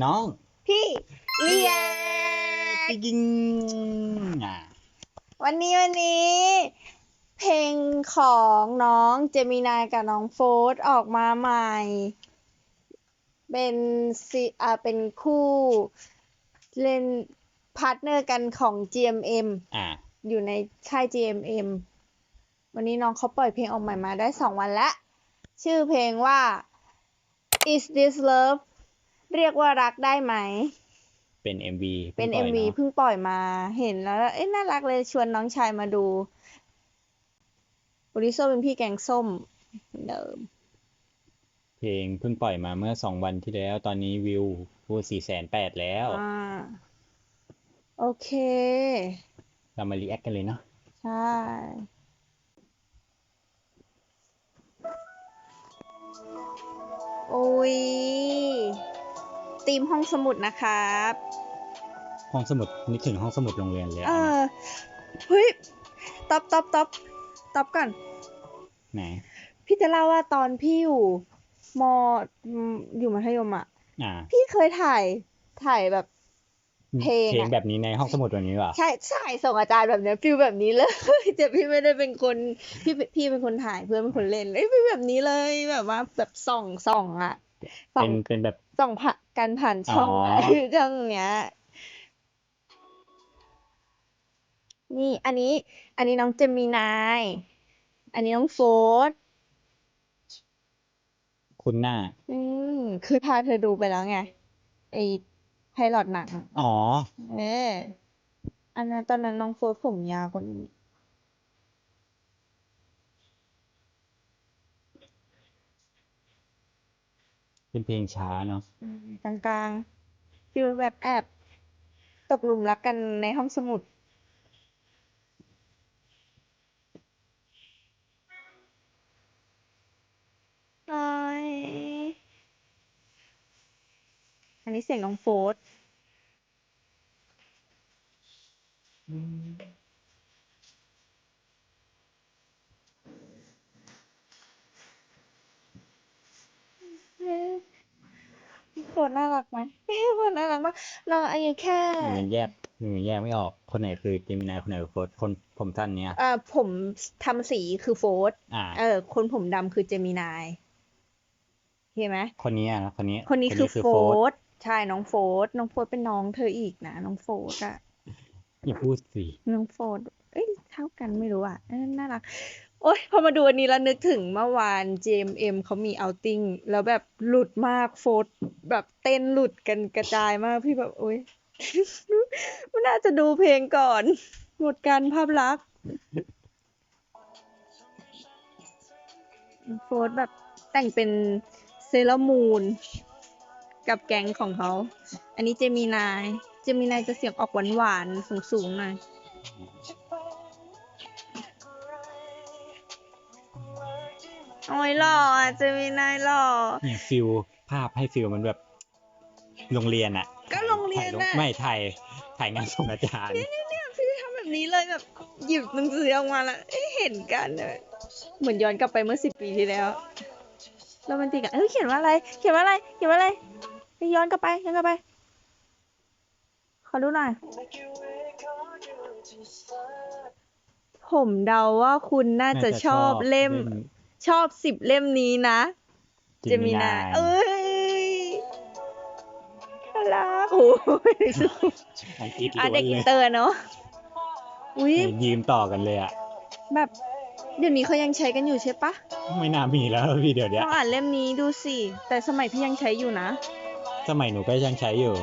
น้อง พี่เลียจริงๆอะวันนี้วันนี้ เพลงของน้องเจมินายกับน้องโฟร์ธออกมาใหม่ เป็นซีอ่าเป็นคู่เล่นพาร์ทเนอร์กันของ GMM อะอยู่ในค่าย GMM วันนี้น้องเขาปล่อยเพลงออกใหม่มาได้สองวันแล้ว ชื่อเพลงว่า Is This Love เรียกว่ารักได้ไหม เป็น MV เป็น พิ่งปล่อย MV เนอะเพิ่งปล่อยมาเห็นแล้ว เอ๊ะน่ารักเลยชวนน้องชายมาดูบริโซเป็นพี่แกงส้มเหมือนเดิม เพลงเพิ่งปล่อยมาเมื่อสองวันที่แล้ว ตอนนี้วิวพูสี่แสนแปดแล้ว อ่า โอเค เรามารีแอคกันเลยเนาะใช่ โอ้ย ตีมห้องสมุดนะครับ ห้องสมุดนึกถึงห้องสมุดโรงเรียนเลยเออะอเฮ้ยต๊อปต๊อปต๊อปต๊อปก่อน ไหน พี่จะเล่าว่าตอนพี่อยู่มอืมอยู่มัธยมอะอ่าพี่เคยถ่ายถ่ายแบบเพลงอะเพลงแบบนี้ในห้องสมุดแบบนี้เหรอใช่ใช่ส่งอาจารย์แบบเนี้ยฟิลแบบนี้เลยแต่พี่ไม่ได้เป็นคนพี่พี่เป็นคนถ่ายเพื่อนเป็นคนเล่นเอ้ยเป็นแบบนี้เลยแบบว่าแบบส่องส่องอะส่อเป็งนเป็นแบบ ส่องผ่านการผ่านช่องอ๋ออะช่องเนี้ย นี่อันนี้ อันนี้น้องเจมินาย อันนี้น้องโฟร์ธคุณหน้า อืมเคยพาเธอดูไปแล้วไงไอไพลอตหนัง อ๋อ เอออันนั้นตอนนั้นน้องโฟร์ธผมยาวกว่านี้ เป็นเพลงช้าเนาะกลางๆฟีลแบบแอบตกหลุมรักกันในห้องสมุดโอ้ยอันนี้เสียงน้องโฟร์ ธเอ๊ะโฟร์ธน่ารักไหมเอ๊ะโฟร์ธน่ารักมากเราอายุแค่หนูยังแยกหนูยังแยกไม่ออกคนไหนคือเจมินายคนไหนคือโฟร์ธคนผมสั้นเนี่ยเอ่อผมทำสีคือโฟร์ธอ่าเออ คนผมดำคือเจมินายเห็นไหมคนนี้อะนะคนนี้ คนนี้คือโฟโฟร์ธร์ธใช่น้องโฟร์ธน้องโฟร์ธเป็นน้องเธออีกนะน้องโฟร์ธอะอย่าพูดสิน้องโฟร์ธเอ้ยเท่ากันไม่รู้อะเอ้ยน่ารัก โอ๊ยพอมาดูอันนี้แล้วนึกถึงเมื่อวาน JMM เขามีเอาติ้งแล้วแบบหลุดมากโฟร์แบบเต้นหลุดกันกระจายมากพี่แบบโอ๊ยมันน่าจะดูเพลงก่อน หมดการภาพลักษณ์โฟร์แบบแต่งเป็นเซเลอร์มูนกับแก๊งของเขา อันนี้เจมินาย เจมินายจะเสียงออกหวานๆ สูงๆหน่อย โอ้ยหล่ออะเจมินายหล่อ เนี่ยฟิลภาพให้ฟิลมันแบบ โรงเรียนอะก็โรงเรียนถ่าน่ะไม่ถ่ายถ่ายงานส่งอาจารย์เนี่ยพี่ทำแบบนี้เลยแบบหยิบหนังสือออกมาแล้วเอ้ยเห็นกันเลยเหมือนย้อนกลับไปเมื่อสิบปีที่แล้วโรแมนติกอะเอ้ยเขียนว่าอะไร เขียนว่าอะไร เขียนว่าอะไรไปย้อนกลับไปย้อนกลับไป ขอดูหน่อย ผมเดาว่าคุณน่าจะชอบเล่มชอบ สิบเล่มนี้นะ เจเจมิมินานายเอ้ยน่ารักโอ้ยอังกฤษอะล้เด็วกนอิเลนยเตอร์เนาะอุ้ยยืมต่อกันเลยอะแบบเดี๋ยวนี้เขายังใช้กันอยู่ใช่ปะไม่น่ามีแล้วพี่เดี๋ยวลเนี้ยองอ่านเล่มนี้ดูสิ แต่สมัยพี่ยังใช้อยู่นะ สมัยหนูก็ยังใช้อยู่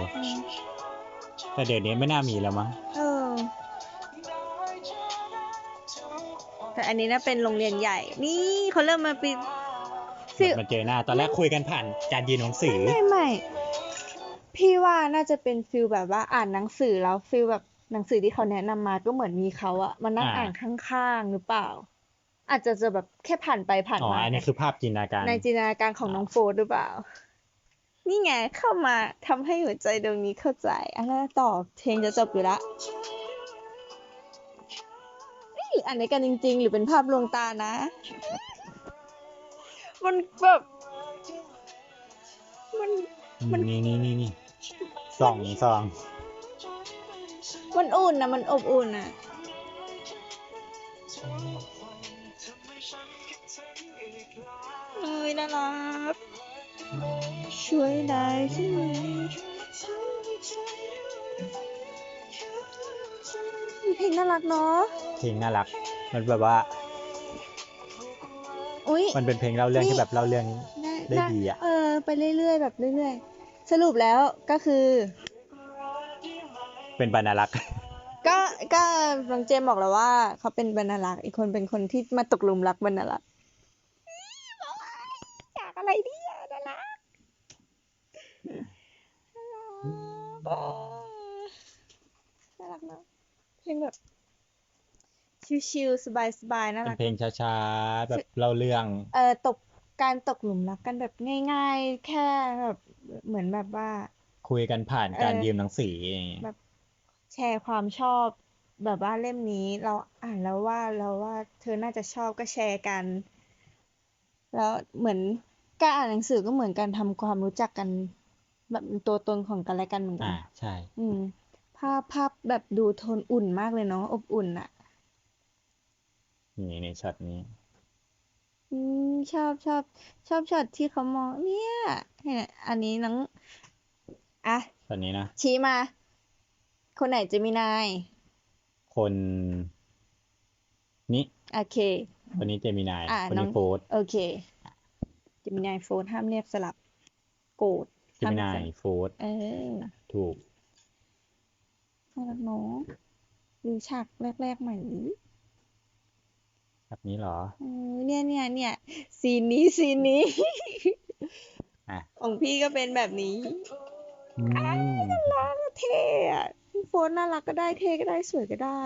แต่เดี๋ยวนี้ไม่น่ามีแล้วมั้ง เอ แต่อันนี้นะเป็นโรงเรียนใหญ่ นี่เขาเริ่มมาเป็นฟิลมาเจอหน้า ตอนแรกคุยกันผ่านการยืนหนังสือ ไม่ไม่พี่ว่าน่าจะเป็นฟิลแบบว่าอ่านหนังสือแล้วฟิลแบบหนังสือที่เขาแนะนำมาก็เหมือนมีเขาอะมานั่งอ่าอ่านข้างๆหรือเปล่า อาจจะจะแบบแค่ผ่านไปผ่านอ๋อมาอันนี้คือภาพจินตนาการในจินตนาการของน้องโฟร์หรือเปล่า นี่ไงเข้ามาทำให้หัวใจดวงนี้เข้าใจอันนั้นต่อเพลงจะจบอยู่ละ เอ๊ะหรืออ่านในกันจริง ๆ หรือเป็นภาพลวงตานะ มันแบบมันมันนี่นี่นี่นี่ส่องส่องมันอุ่นนะมันอบอุ่นอะเอ้ยน่ารักช่วยได้ใช่ไหม เพลงน่ารักเนาะ เพลงน่ารัก มันแบบว่า อุ้ยมันเป็นเพลงเล่าเรื่องนี่ที่แบบเล่าเรื่องได้ดีอะเออ ไปเรื่อยๆแบบเรื่อยๆ สรุปแล้วก็คือ เป็นบรรณารักษ์ก็ก็น้องเจมส์บอกแล้วว่า เขาเป็นบรรณารักษ์อีกคนเป็นคนที่มาตกหลุมรักบรรณารักษ์อยากอะไรดีอะน่ารักน่ารักเนอะ เพลงแบบชิลๆสบายๆน่าเป็นรักเพลงช้าๆ แบบเล่าเรื่อง เออตกการตกหลุมรักกันแบบง่าย ๆ แค่แบบเหมือนแบบว่า คุยกันผ่านการเออยืมหนังสืออย่างเงี้ยแบบแชร์ความชอบแบบว่าเล่มนี้เราอ่านแล้วว่าเราว่าเธอน่าจะชอบก็แชร์กัน แล้วเหมือนการอ่านหนังสือก็เหมือนการทำความรู้จักกัน แบบเป็นตัวตนของกันและกันเหมือนกัอ่านใช่ อืม ภาพภาพแบบดูโทนอุ่นมากเลยเนาะอบอุ่นอะนี่ในช็อตนี้ อืมชอบชอบชอบช็อตที่เขามอง เนี่ยเนี่ยอันนี้น้องอะตอนนี้นะ ชี้มา คนไหนเจะมีนาย คนนี้โอเค คนนี้เจมินาย อ่าคนน้อนี้ง โฟร์โอเคเจมินายโฟนห้ามเรียกสลับ โกรธเจมินายห้ามเรียกสลับโฟร์เออ ถูก น่ารักเนาะดูฉากแรกๆใหม่ดิแบบนี้เหรอเออเนี่ยเนี่ยเนี่ยซีนนี้ซีนนี้ อะของพี่ก็เป็นแบบนี้อืมน่ารักอะเท่อะโฟนน่ารักก็ได้เท่ก็ได้สวยก็ได้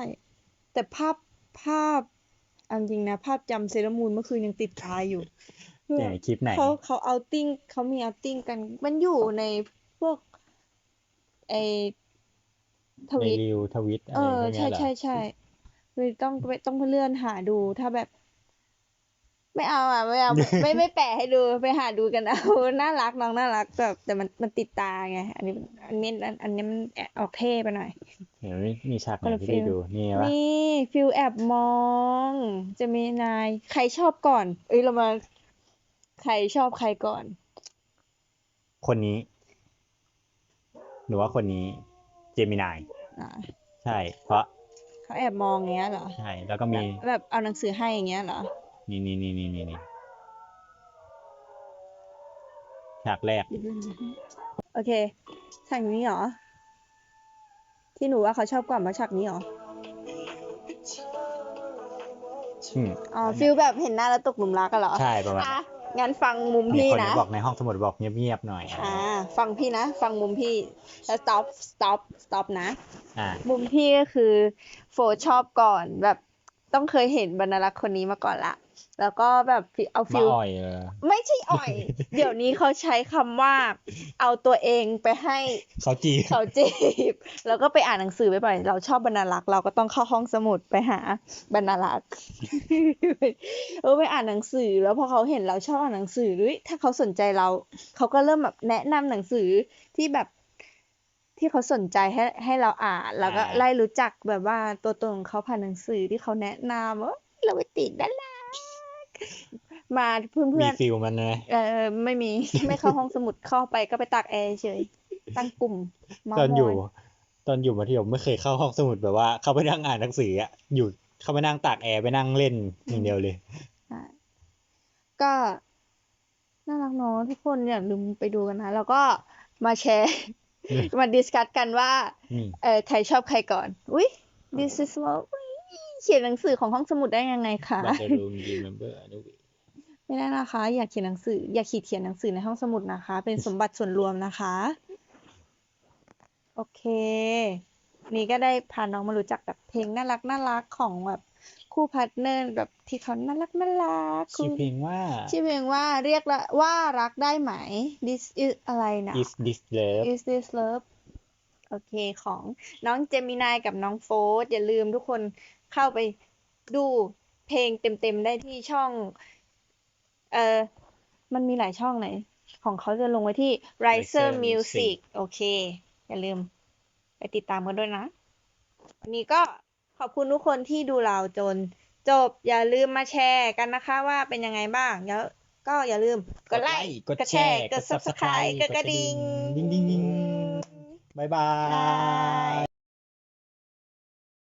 แต่ภาพภาพเอาจริงนะ ภาพจำเซเลอรามูนเมื่อคืนยังติดตาอยู่เนี่ยคลิปไหนเขาเขาเอาติ้งเขามีเอาติ้งกัน มันอยู่ในพวกไอ ทในวิตรีวทวิตอะเอไรอพวกเนี้ใช่ยเหรอใช่ใช่เลยต้องไปต้องไปเลื่อนหาดูถ้าแบบ ไม่เอาอะไม่เอาไม่ไม่แปะให้ดูไปหาดูกันเอาน่ารักน้องน่ารักแบบแต่มันมันติดตาไงอันนี้อันนี้อันอันนี้มันแอบออกเท่ไปหน่อยเห็นไหมมีฉากไหคนนละที่ฟิได้ลดูนี่วะนี่ฟิลแอบมอง จะมีนายใครชอบก่อน เอ้ยเรามาใครชอบใครก่อน คนนี้ หรือว่าคนนี้ เจมินายอ่าใช่ เพราะเขาแอบมองอย่างเงี้ยเหรอ ใช่ แล้วก็มี แบบเอาหนังสือให้อย่างเงี้ยเหรอ นี่นี่นี่นี่นี่นี่ฉากแรก โอเคฉากนี้เหรอ ที่หนูว่าเขาชอบก่อนมาฉากนี้เหรออืมอ๋อฟิลแบบเห็นหน้าแล้วตกหลุมรักกันเหรอใช่ประมาณอะ งั้นฟังมุมมีพี่คนนะบอกในห้องสมุดบอกเงียบๆหน่อยอ่าฟังพี่นะ ฟังมุมพี่แล้ว stop stop stop นะ อ่ามุมพี่ก็คือ โฟชอบก่อนแบบต้องเคยเห็นบรรณารักษ์คนนี้มาก่อนละ แล้วก็แบบเอามาฟิลอ่อยเออไม่ใช่อ่อย เดี๋ยวนี้เขาใช้คำว่า เอาตัวเองไปให้เขาจีบเขาจีบ แล้วก็ไปอ่านหนังสือบ่อยๆเราชอบบรรณารักษ์เราก็ต้องเข้าห้องสมุดไปหาบรรณารักษ์เออไปอ่านหนังสือ แล้วพอเขาเห็นเราชอบอ่านหนังสือด้วยถ้าเขาสนใจเราเขาก็เริ่มแบบแนะนำหนังสือที่แบบที่เขาสนใจให้ให้เราอ่าน แล้วก็อ่าไล่รู้จักแบบว่าตัวตนของเขาผ่านหนังสือที่เขาแนะนำว่าเราไปติดด้านล่าง มาเพื่มีอนๆฟิลมันเลยเออไม่มีไม่เข้าห้องสมุดเข้าไปก็ไปตากแอร์เฉยตั้งกลุ่มเมาตอนมอยู่อยตอนอยู่มัธยมไม่เคยเข้าห้องสมุดแบบว่า เข้าไปนั่งอ่านหนังสืออะอยู่เข้าไปนั่งตากแอร์ไปนั่งเล่นอย่างเดียวเลยอะก็น่ารักเนอะทุกคนอย่าลืมไปดูกันนะ แล้วก็มาแชร์ มาดิสคัตกันว่านี่เออใครชอบใครก่อน อุ้ย this is what อุ๊ย เขียนหนังสือของห้องสมุดได้ยังไงคะบัตเตอร์รูมยูเมมเบอร์นุไม่ได้นะคะ อยากเขียนหนังสือ อยากขีดเขียนหนังสือในห้องสมุดนะคะ เป็นสมบัติส่วนรวมนะคะ โอเค นี่ก็ได้พาน้องมารู้จักแบบเพลงน่ารักน่ารักของแบบคู่พาร์ทเนอร์แบบที่เขาน่ารักน่ารักชื่อเพลงว่าชื่อเพลงว่าเรียกละว่ารักได้ไหม this is อะไรนะ Is This Love is this love โอเคของน้องเจมินายกับน้องโฟร์อย่าลืมทุกคน เข้าไปดูเพลงเต็มๆได้ที่ช่อง เออมันมีหลายช่องไหน ของเขาจะลงไว้ที่ Riser Riser Music Music โอเค อย่าลืม ไปติดตามกันด้วยนะวันนี้ก็ขอบคุณทุกคนที่ดูเราจน จบอย่าลืมมาแชร์กันนะคะว่าเป็นยังไงบ้างแล้วก็อย่าลืมกดไลค์กดแชร์กด Subscribe กดกระดิ่ง ดิ้งดิ้งดิ้งบายบาบายย